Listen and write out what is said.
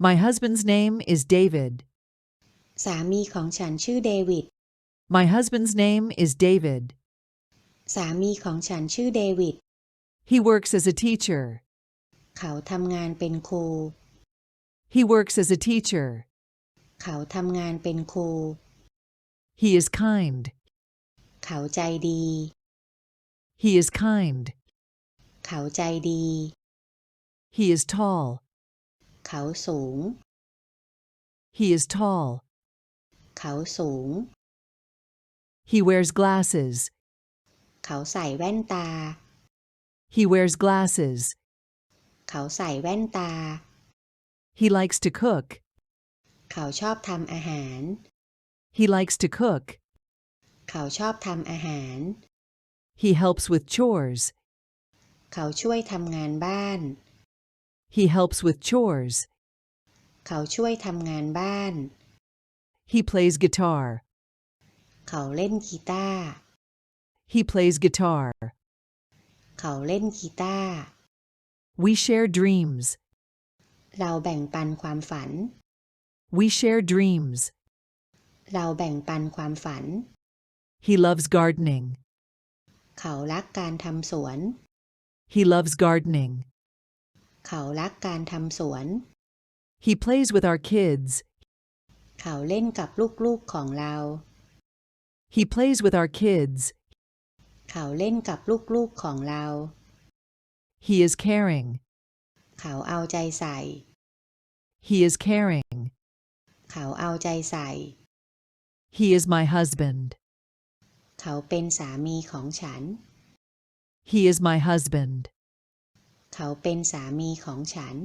My husband's name is David. สามีของฉันชื่อเดวิด My husband's name is David. สามีของฉันชื่อเดวิด He works as a teacher. เขาทำงานเป็นครู He works as a teacher. เขาทำงานเป็นครู He is kind. เขาใจดี He is kind. เขาใจดี He is tall. เขาสูง He is tall. เขาสูง He wears glasses. เขาใส่แว่นตา He wears glasses. เขาใส่แว่นตา He likes to cook. เขาชอบทำอาหาร He likes to cook. เขาชอบทำอาหาร He helps with chores. เขาช่วยทำงานบ้าน He helps with chores. เขาช่วยทำงานบ้าน He plays guitar. เขาเล่นกีตาร์ He plays guitar. เขาเล่นกีตาร์ We share dreams. เราแบ่งปันความฝัน We share dreams. เราแบ่งปันความฝัน He loves gardening. เขารักการทำสวน He loves gardening. เขารักการทำสวน He plays with our kids. เขาเล่นกับลูกๆของเรา He plays with our kids. เขาเล่นกับลูกๆของเรา He is caring. เขาเอาใจใส่ He is caring. เขาเอาใจใส่ He is my husband. เขาเป็นสามีของฉัน He is my husband. เขาเป็นสามีของฉัน